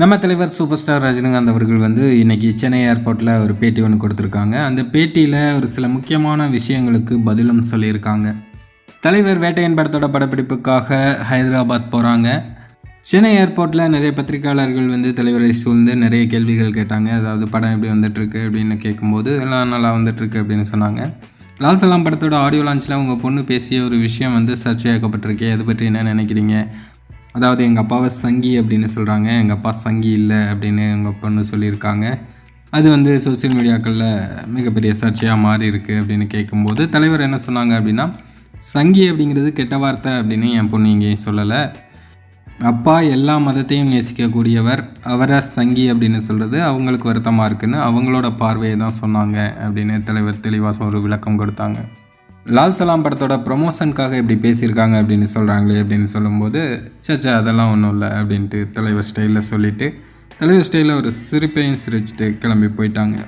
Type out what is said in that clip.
நம்ம தலைவர் super star Rajinikanth அவர்கள் வந்து இன்றைக்கி சென்னை ஏர்போர்ட்டில் ஒரு பேட்டி ஒன்று கொடுத்துருக்காங்க. அந்த பேட்டியில் ஒரு சில முக்கியமான விஷயங்களுக்கு பதிலும் சொல்லியிருக்காங்க. தலைவர் வேட்டையன் படத்தோட படப்பிடிப்புக்காக ஹைதராபாத் போகிறாங்க சென்னை ஏர்போர்ட்டில் நிறைய பத்திரிக்கையாளர்கள் வந்து தலைவரை சூழ்ந்து நிறைய கேள்விகள் கேட்டாங்க. அதாவது படம் எப்படி வந்துட்டுருக்கு அப்படின்னு கேட்கும்போது எல்லாம் நல்லா வந்துட்டுருக்கு அப்படின்னு சொன்னாங்க. லால் சலாம் படத்தோட ஆடியோ லான்ச்சில் உங்கள் பொண்ணு பேசிய ஒரு விஷயம் வந்து சர்ச்சையாக்கப்பட்டிருக்கே. அதை பற்றி என்ன நினைக்கிறீங்க? அதாவது எங்கள் அப்பாவை சங்கி அப்படின்னு சொல்கிறாங்க எங்கள் அப்பா சங்கி இல்லை அப்படின்னு எங்கள் பொண்ணு சொல்லியிருக்காங்க. அது வந்து சோஷியல் மீடியாக்களில் மிகப்பெரிய சர்ச்சையாக மாறி இருக்குது அப்படின்னு கேட்கும்போது தலைவர் என்ன சொன்னாங்க அப்படின்னா சங்கி அப்படிங்கிறது கெட்ட வார்த்தை அப்படின்னு என் பொண்ணு இங்கேயும் சொல்லலை. அப்பா எல்லா மதத்தையும் நேசிக்கக்கூடியவர் அவரை சங்கி அப்படின்னு சொல்கிறது அவங்களுக்கு வருத்தமாக இருக்குன்னு அவங்களோட பார்வையை தான் சொன்னாங்க அப்படின்னு தலைவர் தெளிவாக ஒரு விளக்கம் கொடுத்தாங்க. லால் சலாம் படத்தோட ப்ரொமோஷனுக்காக இப்படி பேசியிருக்காங்க அப்படின்னு சொல்கிறாங்களே அப்படின்னு சொல்லும்போது சேச்சா அதெல்லாம் ஒன்றும் இல்லை அப்படின்ட்டு தலைவர் ஸ்டைலில் சொல்லிவிட்டு தலைவர் ஸ்டைலில் ஒரு சிரிப்பையும் சிரிச்சிட்டு கிளம்பி போயிட்டாங்க.